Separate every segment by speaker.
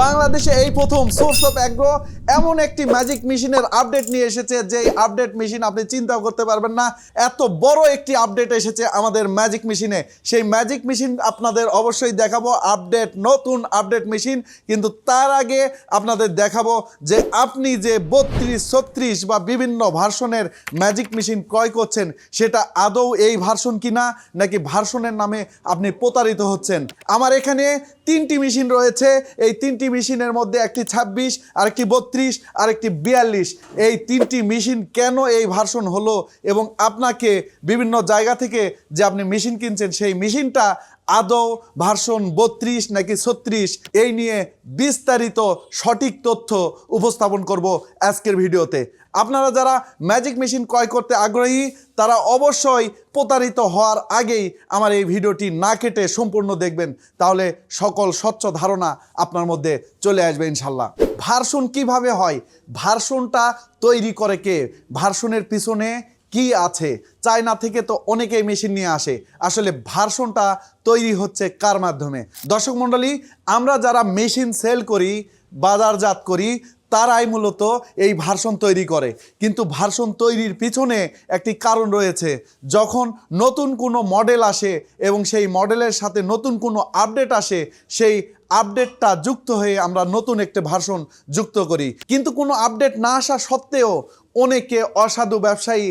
Speaker 1: বাংলাদেশে এই প্রথম সোর্স অফ অ্যাগ্রো এমন একটি ম্যাজিক মেশিনের আপডেট নিয়ে এসেছে যে আপডেট মেশিন আপনি চিন্তাও করতে পারবেন না। এত বড় একটি আপডেট এসেছে আমাদের ম্যাজিক মেশিনে সেই ম্যাজিক মেশিন আপনাদের অবশ্যই দেখাবো আপডেট নতুন আপডেট মেশিন কিন্তু তার আগে আপনাদের দেখাবো যে আপনি যে বত্রিশ, ছত্রিশ বা বিভিন্ন ভার্সনের ম্যাজিক মেশিন ক্রয় করছেন, সেটা আদৌ এই ভার্সন কিনা, নাকি ভার্সনের নামে আপনি প্রতারিত হচ্ছেন? আমার এখানে তিনটি মেশিন রয়েছে। এই তিনটি মেশিনের মধ্যে একটি ছাব্বিশ, আরেকটি বত্রিশ আর একটি বিয়াল্লিশ। এই তিনটি মেশিন কেন এই ভার্সন হলো এবং আপনাকে বিভিন্ন জায়গা থেকে যে আপনি মেশিন কিনছেন, সেই মেশিনটা আদৌ ভার্সন বত্রিশ নাকি ছত্রিশ, এই নিয়ে বিস্তারিত সঠিক তথ্য উপস্থাপন করব আজকের ভিডিওতে। আপনারা যারা ম্যাজিক মেশিন ক্রয় করতে আগ্রহী, তারা অবশ্যই প্রতারিত হওয়ার আগেই আমার এই ভিডিওটি না কেটে সম্পূর্ণ দেখবেন। তাহলে সকল স্বচ্ছ ধারণা আপনার মধ্যে চলে আসবে ইনশাল্লাহ। ভার্সন কীভাবে হয়? ভার্সনটা তৈরি করে কে? ভার্সনের পিছনে কি আছে? চায়না থেকে তো অনেকেই মেশিন নিয়ে আসে। আসলে ভার্সনটা তৈরি হচ্ছে কার মাধ্যমে? দর্শক মণ্ডলী, আমরা যারা মেশিন সেল করি, বাজারজাত করি, তারাই মূলত এই ভার্সন তৈরি করে। কিন্তু ভার্সন তৈরির পিছনে একটি কারণ রয়েছে। যখন নতুন কোনো মডেল আসে এবং সেই মডেলের সাথে নতুন কোনো আপডেট আসে, সেই আপডেটটা যুক্ত হয়ে আমরা নতুন একটা ভার্সন যুক্ত করি। কিন্তু কোনো আপডেট না আসা সত্ত্বেও অনেকে অসাধু ব্যবসায়ী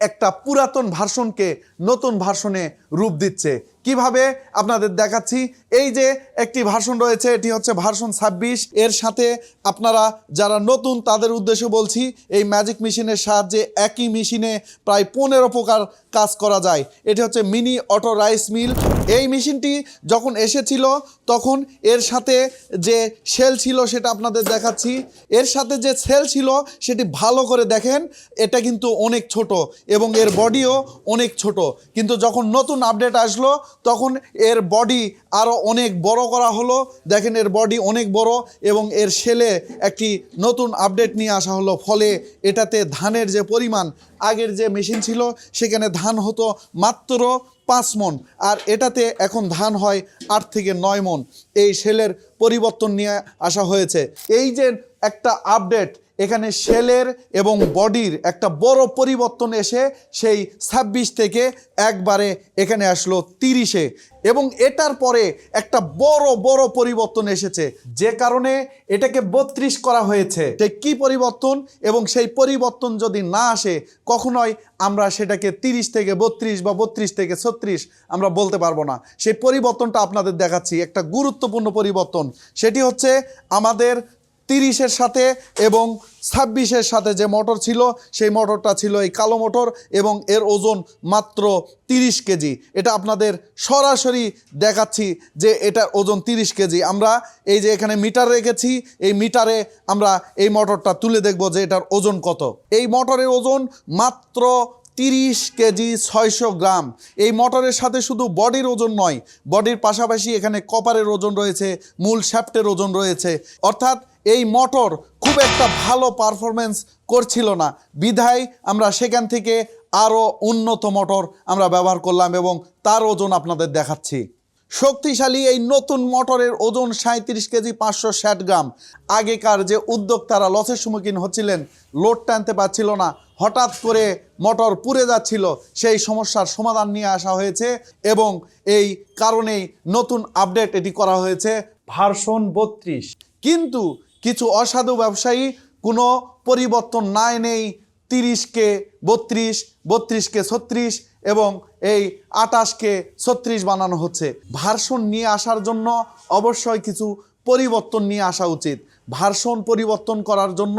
Speaker 1: একটা পুরাতন ভার্সনকে নতুন ভার্সনে রূপ দিচ্ছে। কীভাবে? আপনাদের দেখাচ্ছি। এই যে একটি ভার্সন রয়েছে, এটি হচ্ছে ভার্সন ছাব্বিশ। এর সাথে আপনারা যারা নতুন, তাদের উদ্দেশ্যে বলছি, এই ম্যাজিক মেশিনের সাহায্যে একই মেশিনে প্রায় পনেরো প্রকার কাজ করা যায়। এটি হচ্ছে মিনি অটো রাইস মিল এই মেশিনটি যখন এসেছিল, তখন এর সাথে যে সেল ছিল, সেটা আপনাদের দেখাচ্ছি। এর সাথে যে সেল ছিল, সেটি ভালো করে দেখেন, এটা কিন্তু অনেক ছোট এবং এর বডিও অনেক ছোট। কিন্তু যখন নতুন আপডেট আসলো, তখন এর বডি আরও অনেক বড় করা হলো। দেখেন, এর বডি অনেক বড় এবং এর সেলে একটি নতুন আপডেট নিয়ে আসা হলো। ফলে এটাতে ধানের যে পরিমাণ, আগের যে মেশিন ছিল, সেখানে ধান হতো মাত্র পাঁচ মন আর এটাতে এখন ধান হয় আট থেকে নয় মন এই সেলের পরিবর্তন নিয়ে আসা হয়েছে। এই যে একটা আপডেট এখানে সেলের এবং বডির একটা বড় পরিবর্তন এসে সেই ছাব্বিশ থেকে একবারে এখানে আসলো তিরিশে। এবং এটার পরে একটা বড় বড় পরিবর্তন এসেছে। যে কারণে এটাকে বত্রিশ করা হয়েছে। সেই কি পরিবর্তন? এবং সেই পরিবর্তন যদি না আসে, কখনোই আমরা সেটাকে তিরিশ থেকে বত্রিশ বা বত্রিশ থেকে ছত্রিশ আমরা বলতে পারব না। সেই পরিবর্তনটা আপনাদের দেখাচ্ছি। একটা গুরুত্বপূর্ণ পরিবর্তন। সেটি হচ্ছে আমাদের তিরিশের সাথে এবং ছাব্বিশের সাথে যে মোটর ছিল, সেই মোটরটা ছিল এই কালো মোটর এবং এর ওজন মাত্র তিরিশ কেজি। এটা আপনাদের সরাসরি দেখাচ্ছি যে এটার ওজন তিরিশ কেজি। আমরা এই যে এখানে মিটার রেখেছি, এই মিটারে আমরা এই মোটরটা তুলে দেখব যে এটার ওজন কত। এই মোটরের ওজন মাত্র তিরিশ কেজি ছয়শো গ্রাম। এই মোটরের সাথে শুধু বডির ওজন নয়, বডির পাশাপাশি এখানে কপারের ওজন রয়েছে, মূল শ্যাফটের ওজন রয়েছে। অর্থাৎ এই মোটর খুব একটা ভালো পারফরমেন্স করছিল না। বিধায় আমরা সেখান থেকে আরও উন্নত মোটর আমরা ব্যবহার করলাম এবং তার ওজন আপনাদের দেখাচ্ছি। শক্তিশালী এই নতুন মোটরের ওজন সাঁত্রিশ কেজি পাঁচশো ষাট গ্রাম। আগেকার যে উদ্যোক্তারা লসের সম্মুখীন হচ্ছিলেন লোড টানতে পারছিল না। হঠাৎ করে মোটর পুড়ে যাচ্ছিল সেই সমস্যার সমাধান নিয়ে আসা হয়েছে এবং এই কারণেই নতুন আপডেট এটি করা হয়েছে। ভার্সন বত্রিশ। কিন্তু কিছু অসাধু ব্যবসায়ী কোনো পরিবর্তন না এনেই তিরিশকে বত্রিশ বত্রিশকে ছত্রিশ এবং এই আটাশকে ছত্রিশ বানানো হচ্ছে। ভার্সন নিয়ে আসার জন্য অবশ্যই কিছু পরিবর্তন নিয়ে আসা উচিত। ভার্সন পরিবর্তন করার জন্য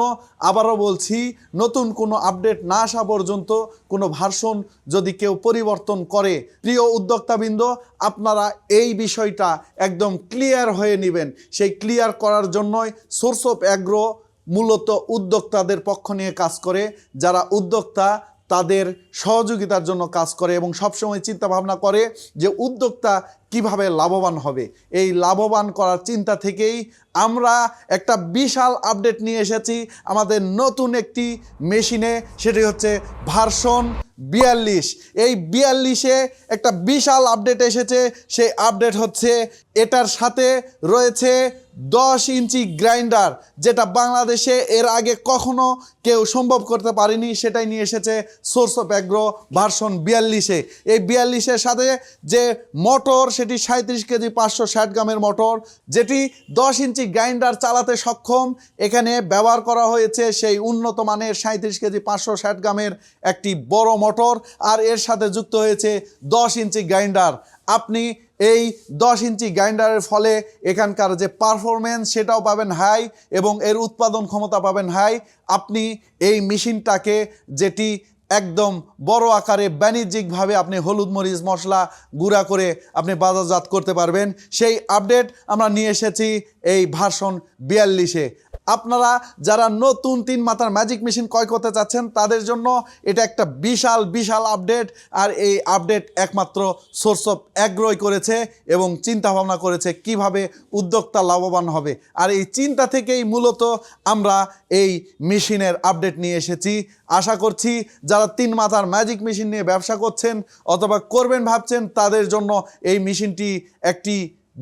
Speaker 1: আবারও বলছি, নতুন কোনো আপডেট না আসা পর্যন্ত কোনো ভার্সন যদি কেউ পরিবর্তন করে, প্রিয় উদ্যোক্তাবৃন্দ, আপনারা এই বিষয়টা একদম ক্লিয়ার হয়ে নেবেন। সেই ক্লিয়ার করার জন্যই সোর্স অফ অ্যাগ্রো মূলত উদ্যোক্তাদের পক্ষ নিয়ে কাজ করে। যারা উদ্যোক্তা তাদের সহযোগিতার জন্য কাজ করে এবং সবসময় চিন্তাভাবনা করে যে উদ্যোক্তা কীভাবে লাভবান হবে? এই লাভবান করার চিন্তা থেকেই আমরা একটা বিশাল আপডেট নিয়ে এসেছি আমাদের নতুন একটি মেশিনে, সেটি হচ্ছে ভার্সন বিয়াল্লিশ। এই বিয়াল্লিশে একটা বিশাল আপডেট এসেছে, সেই আপডেট হচ্ছে এটার সাথে রয়েছে দশ ইঞ্চি গ্রাইন্ডার, যেটা বাংলাদেশে এর আগে কখনো কেউ সম্ভব করতে পারেনি, সেটাই নিয়ে এসেছে সোর্স অফ অ্যাগ্রো ভার্সন বিয়াল্লিশে। এই বিয়াল্লিশের সাথে যে মোটর সেটি সাঁত্রিশ কেজি পাঁচশো ষাট গ্রামের মোটর, যেটি দশ ইঞ্চি গ্রাইন্ডার চালাতে সক্ষম। এখানে ব্যবহার করা হয়েছে সেই উন্নত মানের সাঁত্রিশ কেজি পাঁচশো ষাট গ্রামের একটি বড় মোটর, আর এর সাথে যুক্ত হয়েছে দশ ইঞ্চি গ্রাইন্ডার। আপনি এই দশ ইঞ্চি গ্রাইন্ডারের ফলে এখানকার যে পারফরমেন্স সেটাও পাবেন হাই এবং এর উৎপাদন ক্ষমতা পাবেন হাই। আপনি এই মেশিনটাকে, যেটি একদম বড় আকারে বাণিজ্যিকভাবে আপনি হলুদ মরিচ মশলা গুঁড়া করে আপনি বাজারজাত করতে পারবেন। সেই আপডেট আমরা নিয়ে এসেছি এই ভাষণ বিয়াল্লিশে। আপনারা যারা নতুন তিন মাথার ম্যাজিক মেশিন ক্রয় করতে চাচ্ছেন, তাদের জন্য এটা একটা বিশাল বিশাল আপডেট আর এই আপডেট একমাত্র সোর্স অফ অ্যাগ্রয় করেছে এবং চিন্তা ভাবনা করেছে কীভাবে উদ্যোক্তা লাভবান হবে। আর এই চিন্তা থেকেই মূলত আমরা এই মেশিনের আপডেট নিয়ে এসেছি। আশা করছি যারা তিন মাথার ম্যাজিক মেশিন নিয়ে ব্যবসা করছেন অথবা করবেন ভাবছেন, তাদের জন্য এই মেশিনটি একটি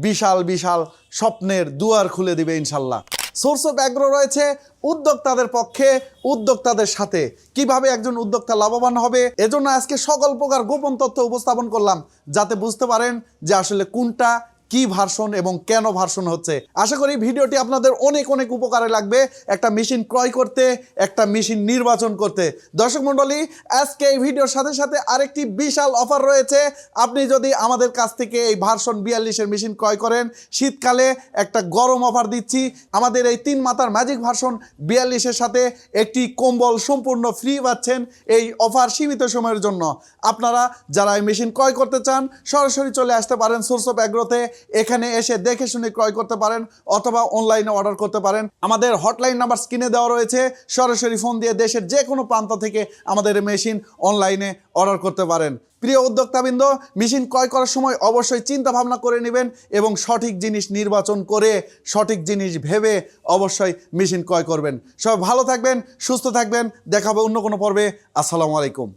Speaker 1: বিশাল বিশাল স্বপ্নের দুয়ার খুলে দিবে ইনশাল্লাহ। সোর্স অফ অ্যাগ্রো রয়েছে উদ্যোক্তাদের পক্ষে, উদ্যোক্তাদের সাথে। কীভাবে একজন উদ্যোক্তা লাভবান হবে? এজন্য আজকে সকল প্রকার গোপন তথ্য উপস্থাপন করলাম, যাতে বুঝতে পারেন যে আসলে কোনটা কি ভার্সন এবং কেন ভার্সন হচ্ছে? আশা করি ভিডিওটি আপনাদের অনেক অনেক উপকারে লাগবে। একটা মেশিন ক্রয় করতে, একটা মেশিন নির্বাচন করতে। দর্শক মণ্ডলী, আজকে এই ভিডিওর সাথে সাথে আরেকটি বিশাল অফার রয়েছে। আপনি যদি আমাদের কাছ থেকে এই ভার্সন বিয়াল্লিশের মেশিন ক্রয় করেন, শীতকালে একটা গরম অফার দিচ্ছি। আমাদের এই তিন মাতার ম্যাজিক ভার্সন বিয়াল্লিশের সাথে একটি কম্বল সম্পূর্ণ ফ্রি পাচ্ছেন এই অফার সীমিত সময়ের জন্য। আপনারা যারা এই মেশিন ক্রয় করতে চান, সরাসরি চলে আসতে পারেন সোর্স অফ অ্যাগ্রোতে এখানে এসে দেখে শুনে ক্রয় করতে পারেন অথবা অনলাইনে অর্ডার করতে পারেন। আমাদের হটলাইন নাম্বার স্ক্রিনে দেওয়া রয়েছে। সরাসরি ফোন দিয়ে দেশের যে কোনো প্রান্ত থেকে আমাদের মেশিন অনলাইনে অর্ডার করতে পারেন। প্রিয় উদ্যোক্তাবৃন্দ মেশিন ক্রয় করার সময় অবশ্যই চিন্তা ভাবনা করে নেবেন এবং সঠিক জিনিস নির্বাচন করে সঠিক জিনিস ভেবে অবশ্যই মেশিন ক্রয় করবেন। সবাই ভালো থাকবেন, সুস্থ থাকবেন। দেখাবো অন্য কোনো পর্বে। আসসালামু আলাইকুম।